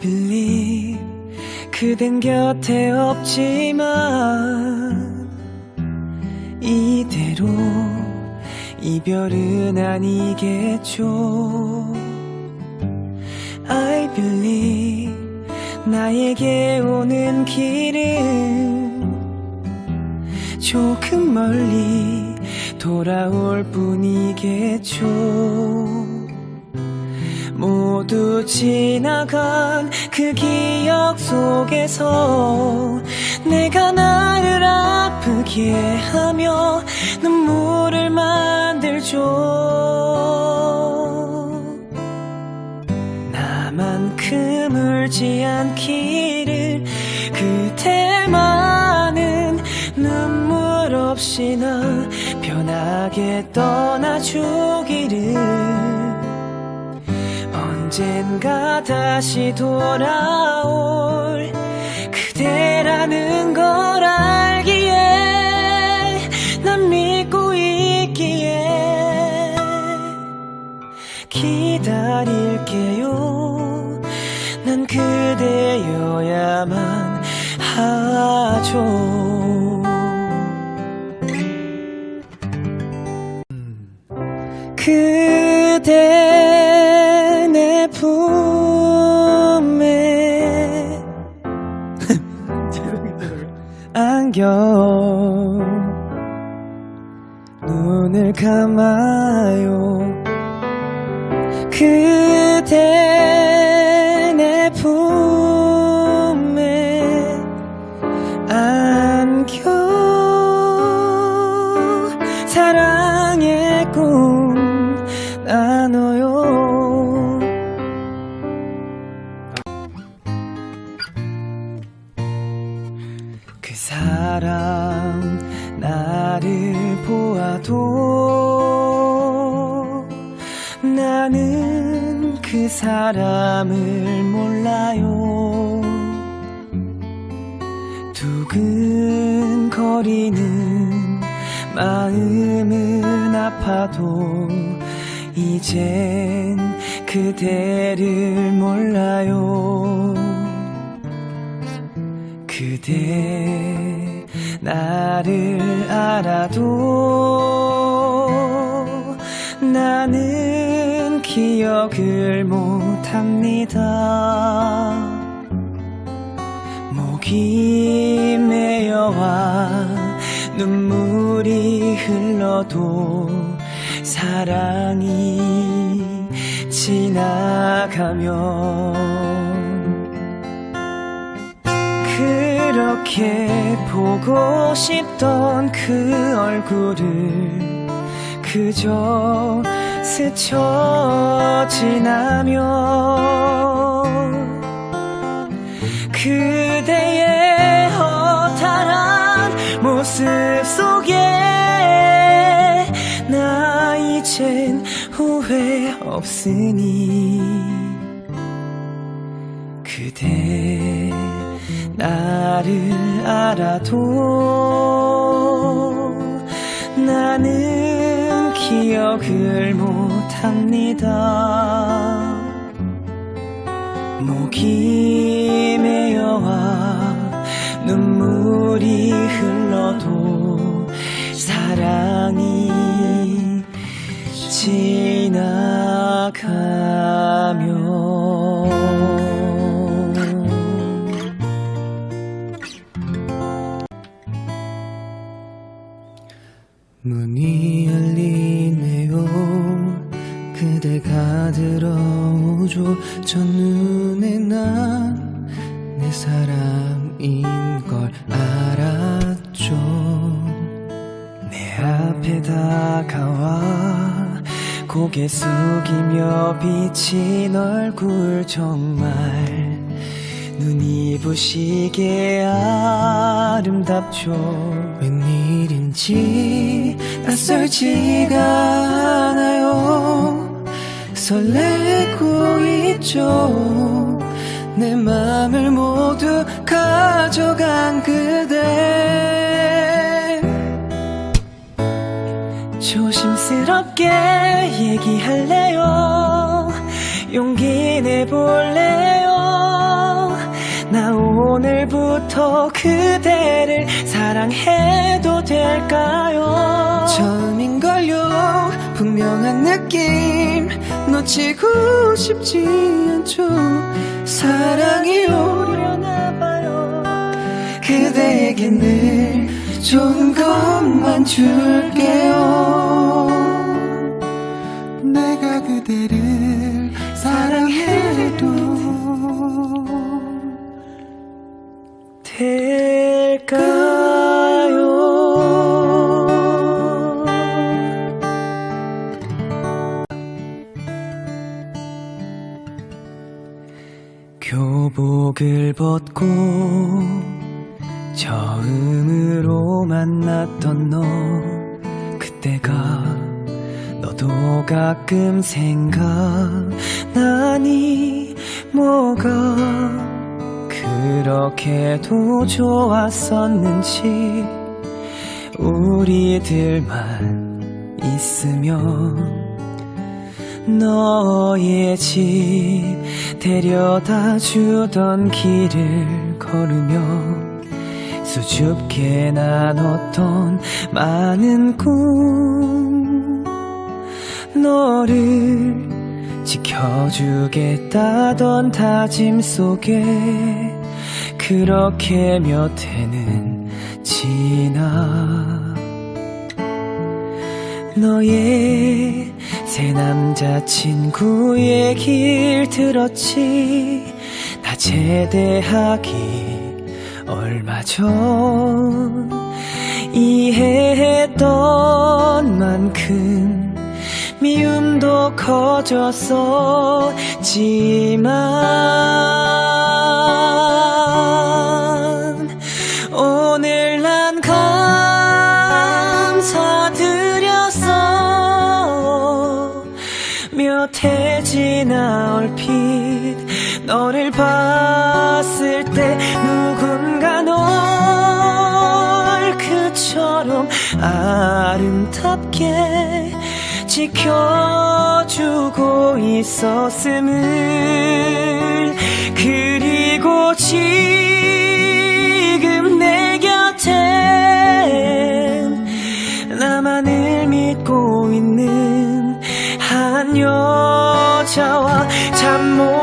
believe 그댄 곁에 없지만 이대로 이별은 아니겠죠. I believe 나에게 오는 길은 조금 멀리 돌아올 뿐이겠죠 모두 지나간 그 기억 속에서 내가 나를 아프게 하며 눈물을 만들죠. 나만큼 울지 않기를 그대만은 눈물 없이 나 편하게 떠나주기를 언젠가 다시 돌아올 그대라는 걸 알기에 난 믿고 있기에 기다릴게요. 난 그대여야만 하죠. 그대 눈을 감아요. 그대 내 품에 안겨. 사랑의 꿈 보아도 나는 그 사람을 몰라요. 두근거리는 마음은 아파도 이젠 그대를 몰라요. 그대 나를 알아도 나는 기억을 못합니다. 목이 메어와 눈물이 흘러도 사랑이 지나가면 그렇게 보고 싶던 그 얼굴을 그저 스쳐 지나며 그대의 허탈한 모습 속에 나 이젠 후회 없으니 그대 나를 알아도 나는 기억을 못합니다. 목이 메어와 눈물이 흘러도 사랑이 지나가면 그대가 들어오죠. 첫눈에 난 내 사람인 걸 알았죠. 내 앞에 다가와 고개 숙이며 비친 얼굴 정말 눈이 부시게 아름답죠. 웬일인지 낯설지가 않아요 설레고 있죠. 내 맘을 모두 가져간 그대. 조심스럽게 얘기할래요. 용기 내볼래요. 처음부터 그대를 사랑해도 될까요? 처음인걸요. 분명한 느낌 놓치고 싶지 않죠. 사랑이 오려나 봐요. 그대에게 늘 좋은 것만 줄게요. 내가 그대를 교복을 벗고 처음으로 만났던 너. 그때가 너도 가끔 생각나니 뭐가 그렇게도 좋았었는지 우리들만 있으면 너의 집 데려다 주던 길을 걸으며 수줍게 나눴던 많은 꿈 너를 지켜주겠다던 다짐 속에 그렇게 몇 해는 지나 너의 새 남자친구 얘길 들었지? 나 제대하기 얼마 전 이해했던 만큼 미움도 커졌었지만 봤을 때 누군가 널 그처럼 아름답게 지켜주고 있었음을 그리고 지금 내 곁엔 나만을 믿고 있는 한 여자와 잠못